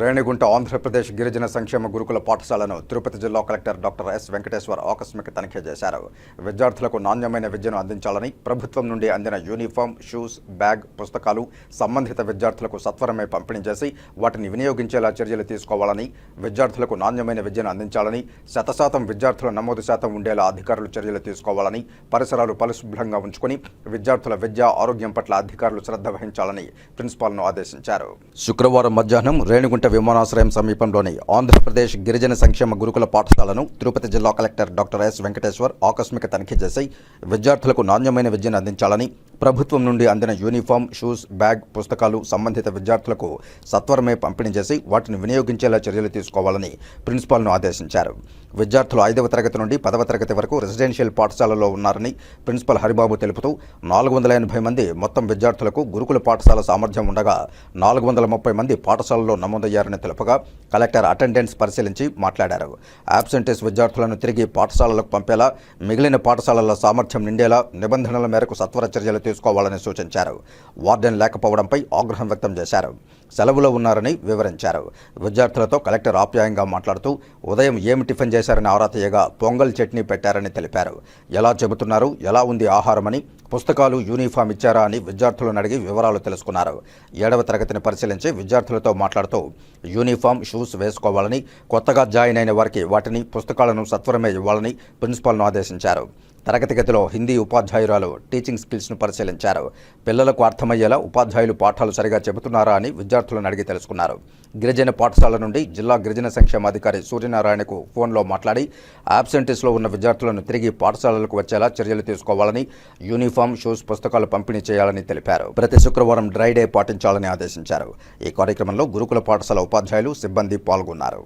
రేణిగుంట ఆంధ్రప్రదేశ్ గిరిజన సంక్షేమ గురుకుల పాఠశాలను తిరుపతి జిల్లా కలెక్టర్ డాక్టర్ ఎస్ వెంకటేశ్వర్ ఆకస్మిక తనిఖీ చేశారు. విద్యార్థులకు నాణ్యమైన విద్యను అందించాలని ప్రభుత్వం నుండి అందిన యూనిఫామ్ షూస్ బ్యాగ్ పుస్తకాలు సంబంధిత విద్యార్థులకు సత్వరమే పంపిణీ చేసి వాటిని వినియోగించేలా చర్యలు తీసుకోవాలని విద్యార్థులకు నాణ్యమైన విద్యను అందించాలని శతశాతం విద్యార్థుల నమోదు శాతం ఉండేలా అధికారులు చర్యలు తీసుకోవాలని పరిసరాలు పరిశుభ్రంగా ఉంచుకొని విద్యార్థుల విద్య ఆరోగ్యం పట్ల అధికారులు శ్రద్ధ వహించాలని ప్రిన్సిపాల్ను ఆదేశించారు. శుక్రవారం మధ్యాహ్నం రేణిగుంట విమానాశ్రయం సమీపంలోని ఆంధ్రప్రదేశ్ గిరిజన సంక్షేమ గురుకుల పాఠశాలను తిరుపతి జిల్లా కలెక్టర్ డాక్టర్ ఎస్ వెంకటేశ్వర్ ఆకస్మిక తనిఖీ చేసి విద్యార్థులకు నాణ్యమైన విద్యను అందించాలని ప్రభుత్వం నుండి అందిన యూనిఫామ్ షూస్ బ్యాగ్ పుస్తకాలు సంబంధిత విద్యార్థులకు సత్వరమే పంపిణీ చేసి వాటిని వినియోగించేలా చర్యలు తీసుకోవాలని ప్రిన్సిపాల్ను ఆదేశించారు. విద్యార్థులు ఐదవ తరగతి నుండి పదవ తరగతి వరకు రెసిడెన్షియల్ పాఠశాలలో ఉన్నారని ప్రిన్సిపల్ హరిబాబు తెలుపుతూ నాలుగు వందల ఎనభై మంది మొత్తం విద్యార్థులకు గురుకుల పాఠశాల సామర్థ్యం ఉండగా నాలుగు వందల ముప్పై మంది పాఠశాలలో నమోదయ్యారని తెలుపగా కలెక్టర్ అటెండెన్స్ పరిశీలించి మాట్లాడారు. యాబ్సెంటీస్ విద్యార్థులను తిరిగి పాఠశాలలకు పంపేలా మిగిలిన పాఠశాలల సామర్థ్యం నిండేలా నిబంధనల మేరకు సత్వర చర్యలు చేసుకోవాలని సూచించారు. వార్డెన్ లేకపోవడంపై ఆగ్రహం వ్యక్తం చేశారు. సెలవులో ఉన్నారని వివరించారు. విద్యార్థులతో కలెక్టర్ ఆప్యాయంగా మాట్లాడుతూ ఉదయం ఏమి టిఫిన్ చేశారని ఆరా తీయగా పొంగల్ చట్నీ పెట్టారని తెలిపారు. ఎలా చెబుతున్నారు? ఎలా ఉంది ఆహారమని పుస్తకాలు యూనిఫామ్ ఇచ్చారా అని విద్యార్థులను అడిగి వివరాలు తెలుసుకున్నారు. ఏడవ తరగతిని పరిశీలించి విద్యార్థులతో మాట్లాడుతూ యూనిఫామ్ షూస్ వేసుకోవాలని కొత్తగా జాయిన్ అయిన వారికి వాటిని పుస్తకాలను సత్వరమే ఇవ్వాలని ప్రిన్సిపాల్ను ఆదేశించారు. తరగతి గదిలో హిందీ ఉపాధ్యాయురాలు టీచింగ్ స్కిల్స్ను పరిశీలించారు. పిల్లలకు అర్థమయ్యేలా ఉపాధ్యాయులు పాఠాలు సరిగా చెబుతున్నారా అని విద్యార్థులను అడిగి తెలుసుకున్నారు. గిరిజన పాఠశాల నుండి జిల్లా గిరిజన సంక్షేమాధికారి సూర్యనారాయణకు ఫోన్లో మాట్లాడి యాబ్సెంటీస్లో ఉన్న విద్యార్థులను తిరిగి పాఠశాలలకు వచ్చేలా చర్యలు తీసుకోవాలని యూనిఫామ్ షూస్ పుస్తకాలు పంపిణీ చేయాలని తెలిపారు. ప్రతి శుక్రవారం డ్రై డే పాటించాలని ఆదేశించారు. ఈ కార్యక్రమంలో గురుకుల పాఠశాల ఉపాధ్యాయులు సిబ్బంది పాల్గొన్నారు.